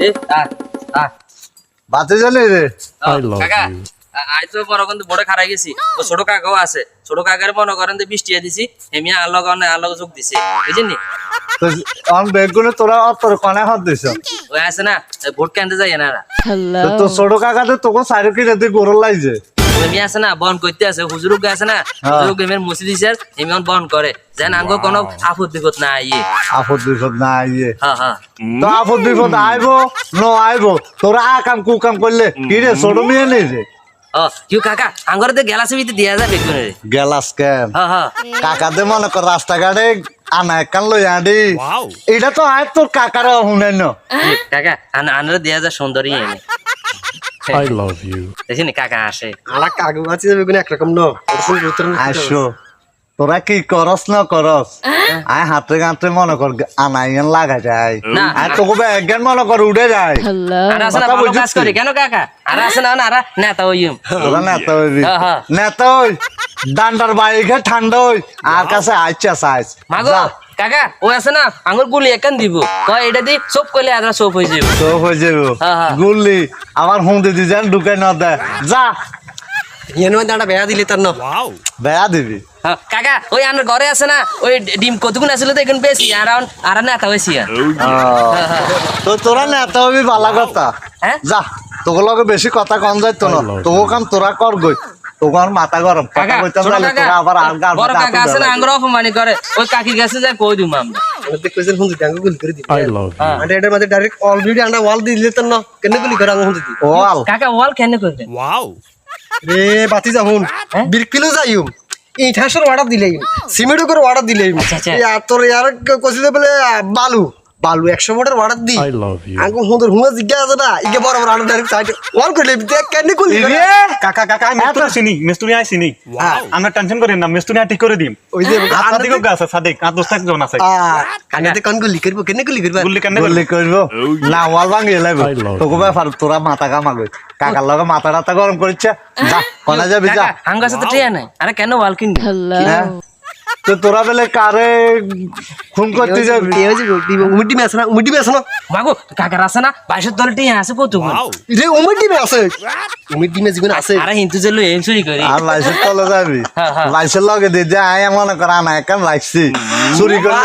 এ আ আ। জানি রে। কাকা আজ তো বড় কিন্তু বড় খারাই গেছি। ও ছোট কাকাও আছে। ছোট কাকার মনে করেন যে বৃষ্টি দিছি হেমিয়া আলোক আলোক যোগ দিছে। বুঝিনি আম অন বেগুনে তোরা অতর কনে হাত দিছ। ওই আছে না ভোট কেন্দ্রে যাই না তো ছোট ছোট কাকাতে তোকে সাইড কিনে তুই গরল লাইছে। ওই আছে না বন করতে আছে হুজুরুক আছে না হ্যাঁ। দিছে এমন বন করে। যেন আঙ্গ কোনো আপদ বিপদ না আইয়ে আপদ বিপদ না আইয়ে হ্যাঁ হ্যাঁ। তো আপদ বিপদ আইব ন আইব তোরা আ কাম কু কাম করলে কি রে ছোট মেয়ে নেই রে কাকা আঙ্গরে তো গেলাসে ভিতরে দিয়া যাবে বেগুনে রে। গেলাস কেন? হ্যাঁ হ্যাঁ। কাকাতে মনে কর রাস্তাঘাটে আনা একান লই আডি এটা তো আয় তোর কাকার শুনে ন জি, কাকা আন- আনরে দেয়া যা সুন্দরী এনে। I love you. দেখিনি কাকা আসে। আলা কাগজ আছে বেগুন একরকম ন? আসো তোরা কি করস না করস? আয় হাতে গাঁতে মনে কর আনাইন লাগা যায়। না। আয় তোকে একজ্ঞান মনে কর উঠে যায়। আর না ভালো কাজ? করি। কেন কাকা? আর না না আর নেতা ওই তোরা নেতা হইবি হ্যাঁ, হ্যাঁ। নেতা হই। ডান্ডার বাইকে ঠান্ডা হই। আর কাছে আইচা সাইজ। মাগো। কাকা ও আছে না আঙ্গুর গুলি একান দিব। কয় এটা দি সব কইলে আদরা সব হয়ে যাবে তো হয়ে যাব। গুল্লি আমার হুঁদি দি যান ঢুকে না দে যা। ইয়েন দাঁড়া বেয়া দিলে তার ন। দিবি। কাকা ওই আমার ঘরে আছে না ওই ডিম কতগুণ আছিল তো এখন বেশি আর আর নেতা হয়েছি আর। তো তোরা নেতা হবি ভালো কথা। হ্যাঁ? যা তোকে লগে বেশি কথা কম যাইতো না। তোকে কাম তোরা কর গই। তোকে মাথা গরম কথা কইতাম ছোট তোরা আবার আর গার কাকা আছে না দেবে। অপমানি করে ওই কাকি গেছে যা কই দিম আমরা আমাদের কইছেন হুঁদি ডাঙ্গু গুলি করে দিবি I love you. এটার মধ্যে ডাইরেক্ট অলরেডি আন্ডা ওয়াল দিয়ে দিলে তার ন কেন গুলি করে আমি হুঁদি দি ওয়াল কাকা ওয়াল কেন করবেন Wow. রে বাতি যা হুন হ্যাঁ? বিরকিলো যাইম ইঠাসের অর্ডার দিলেই সিমেন্ট করে অর্ডার দিলেই আচ্ছা, আচ্ছা। আর তোর ইয়ার কইছিল বলে বালু বালু একশো মোটের অর্ডার দি I love you. হুঁয়া জিজ্ঞাসা আছে না। ইকে বড় বড় ডাইরেক্ট সাইড ওয়াল করে দেখ কেন গুলি করে? কাকা কাকা আমি মিস্তুরি চিনি মিস্তুরি আই চিনি। আমরা টেনশন করেন না মিস্তুরি আই ঠিক করে দিম। ওই যে দিকেও আছে সাদিক। আর দোস্ত একজন আছে কানাতে কোন গুলি করব কেন গুলি করব? গুল্লি কেন করব? না ওয়াল ভাঙি love তোকে ব্যাপার তোরা মাথা কামা গই কাকার লগে মাথা গরম করছে যা কোনা যাবি যা। তো টিয়া নাই। আরে কেন ওয়াল কিনবি? হ্যাঁ? তো তোরা বেলে কারে খুন করতে যাবি? উমিটি মে আছে না উমিটি মে আছে না। মাগো কাকার আছে না? বাইশের দলে টিয়া আছে Wow. রে উমিটি মে আছে। উমিটি মে জীবন আছে। আরে হিন্দু যে এম চুরি করি। আর লাইসের তলে যাবি? হ্যাঁ, হ্যাঁ। লাইসের লগে দিয়ে যে আয় মনে কর আনা একান লাগছি চুরি করে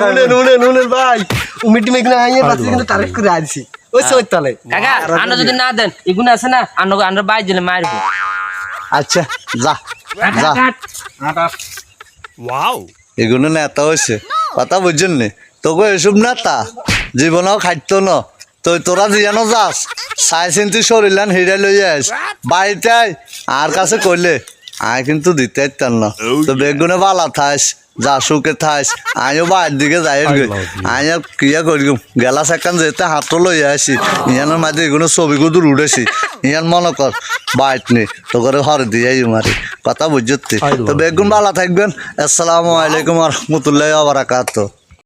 নুনে নুনে নুনে ভাই। উমিটি মে কিনা আইয়ে বাতি কিন্তু তারিখ করে আইছি ওই সময় তালে। কাকা আন্ন যদি না দেন এগুলো আছে না আন্ন আন্ন বাইর দিলে মারবো। আচ্ছা যা। যা। Wow. এগুলো নেতা হয়েছে। কথা বুঝছেন নি? তোকে এসব নেতা জীবনেও খাদ্য ন। তুই তোরা জিয়ানো যাস চাই চিন্তি শরীরান হিরে লই যাস বাড়িতে আয়, আর কাছে কইলে আয় কিন্তু দিতে না। তো বেগুনে বালা থাস। যা সুখে থাইস। আমিও বাইর দিকে যাই আমি আর ক্রিয়া করি গেলা সেখান যেতে হাতও লই আসি ইয়ানোর মাঝে এগুলো ছবি গুদুর উঠেছি। ইয়ান মনে কর বাইট নেই। তো করে হর দিয়ে মারি। কথা বুঝতে তো? বেগুন ভালো থাকবেন। আসসালামু আলাইকুম রহমতুল্লাহ বারাকাতুহ।